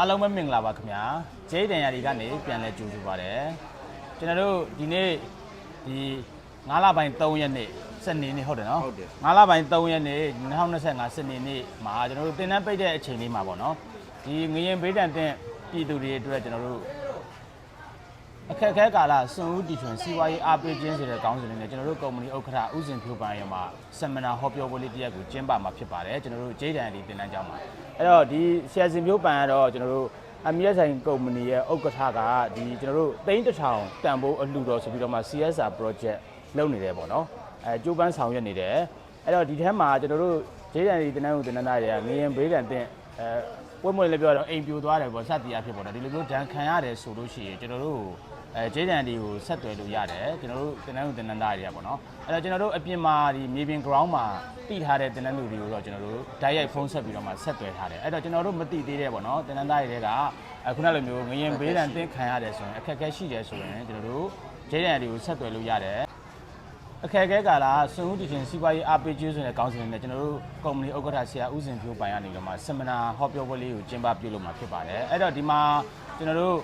အားလုံးပဲမင်္ဂလာပါခင်ဗျာဂျေးတန်ရာဒီကနေပြန်လဲကြိုဆိုပါတယ်ကျွန်တော်တို့ဒီနေ့ဒီ9လပိုင်း3ရက်နေ့စနေနေ့ဟုတ်တယ်နော်ဟုတ်တယ်9လပိုင်း3ရက်နေ့2025စနေနေ့မှာကျွန်တော်တို့တင်တန်းပိတ်တဲ့အချိန်လေးမှာပေါ့နော်ဒီငရင်ဘေးတန်တဲ့ပြည်သူတွေအတွက်ကျွန်တော်တို့ အခက်အခဲကာလစွန့်ဦးတီထွင်စီးပွားရေးအားပေးခြင်းဆိုတဲ့ကောင်းစဉ်လေးနဲ့ကျွန်တော်တို့ကုမ္ပဏီဥက္ကဋ္ဌဦးစင်ဖြိုးပန်းရမှာဆမ်မနာဟောပြောပွဲလေးတစ်ရက်ကိုကျင်းပမှာဖြစ်ပါတယ်ကျွန်တော်တို့ဂျေးတန်ဒီတင်တန်းကျောင်းမှာအဲ့တော့ဒီဆရာစင်ဖြိုးပန်းကတော့ကျွန်တော်တို့အမြဲဆိုင်ကုမ္ပဏီရဲ့ဥက္ကဋ္ဌကဒီကျွန်တော်တို့သိန်းတစ်ထောင်တန်ဖိုးအလှူတော်ဆိုပြီးတော့မှ CSR project လုပ်နေတယ်ပေါ့နော်အဲကျိုးပန်းဆောင်ရွက်နေတယ်အဲ့တော့ဒီထဲမှာကျွန်တော်တို့ဂျေးတန်ဒီတင်တန်းကိုတင်တန်းသားတွေကငရင်ဘေးတန်တင်အဲ ပွဲမွေလည်းပြောတော့အိမ်ပြိုသွားတယ်ပေါ့စသည်အဖြစ်ပေါ့နော်ဒီလိုမျိုးဒဏ်ခံရတယ်ဆိုလို့ရှိရင်ကျွန်တော်တို့အဲဂျေးတန်ဒီကိုဆက်သွယ်လို့ရတယ်ကျွန်တော်တို့တင်တန်းကိုတင်တန်းသားတွေကပေါ့နော်အဲ့တော့ကျွန်တော်တို့အပြင်မှာဒီမြေပြင် ground မှာတည်ထားတဲ့တင်တန်းလူတွေကိုတော့ကျွန်တော်တို့ဓာတ်ရိုက်ဖုန်းဆက်ပြီးတော့မှဆက်သွယ်ထားတယ်အဲ့တော့ကျွန်တော်တို့မသိသေးတဲ့ပေါ့နော်တင်တန်းသားတွေကအခုနလိုမျိုးငရင်ဘေးဒဏ်တင်းခံရတယ်ဆိုရင်အခက်အခဲရှိတယ်ဆိုရင်ကျွန်တော်တို့ဂျေးဒဏ်တွေကိုဆက်သွယ်လို့ရတယ် အခက်အခဲကာလစွန့်ဦးတည်ခြင်းစီးပွားရေးအားပေးခြင်းဆိုတဲ့ကောင်းစဉ်နဲ့ကျွန်တော်တို့ကုမ္ပဏီဥက္ကဋ္ဌဆရာဦးစင်ဖြိုးပိုင်ကနေတော့မှဆမနာဟောပြောပွဲလေးကိုကျင်းပပြုလုပ်မှာဖြစ်ပါတယ်အဲ့တော့ဒီမှာကျွန်တော်တို့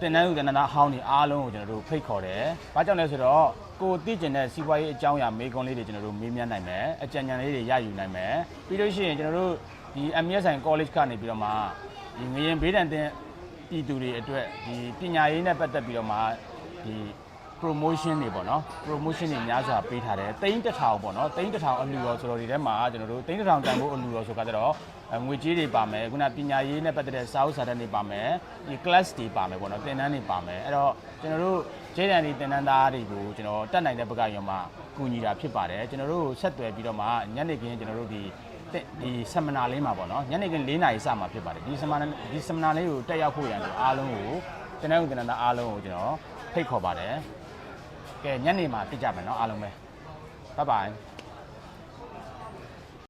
တင်နန်းသူတင်နန်းသားအဟောင်းတွေအားလုံးကိုကျွန်တော်တို့ဖိတ်ခေါ်တယ်။ဘာကြောင့်လဲဆိုတော့ကိုသိကျင်တဲ့စီးပွားရေးအကြောင်းအရာမေးခွန်းလေးတွေကျွန်တော်တို့မေးမြန်းနိုင်မယ်။အကြံဉာဏ်လေးတွေရယူနိုင်မယ်။ပြီးလို့ရှိရင်ကျွန်တော်တို့ဒီ MSN College ကနေပြီးတော့မှဒီငရင်ဘေးဒဏ်တင်ပြည်သူတွေအတွက်ဒီပညာရေးနဲ့ပတ်သက်ပြီးတော့မှဒီ promotion တွေပေါ့နော် promotion တွေများစွာပေးထားတယ်တိန်းတစ်ထောင်ပေါ့နော်တိန်းတစ်ထောင်အလှူရောဆိုတော့ဒီထဲမှာကျွန်တော်တို့တိန်းတစ်ထောင်တန်ဖို့အလှူရောဆိုတော့အဲငွေကြေးတွေပါမယ်ခုနပညာရေးနဲ့ပတ်သက်တဲ့စာအုပ်စာတမ်းတွေပါမယ်ဒီ class တွေပါမယ်ပေါ့နော်သင်တန်းတွေပါမယ်အဲ့တော့ကျွန်တော်တို့ဂျေးတန်ဒီသင်တန်းသားတွေကိုကျွန်တော်တက်နိုင်တဲ့ဘက်ကရောမှကူညီတာဖြစ်ပါတယ်ကျွန်တော်တို့ဆက်သွယ်ပြီးတော့မှညနေခင်းကျွန်တော်တို့ဒီတဲ့ဒီဆမနာလေးမှာပေါ့နော်ညနေခင်း၄နာရီစမှာဖြစ်ပါတယ်ဒီဆမနာဒီဆမနာလေးကိုတက်ရောက်ဖို့ရန်ဆိုအားလုံးကိုကျွန်တော်တို့တင်တာအားလုံးကိုကျွန်တော်ဖိတ်ခေါ်ပါတယ် ကဲညနေမှာပြကြမယ်နော်အားလုံးပဲဘိုင်ဘိုင်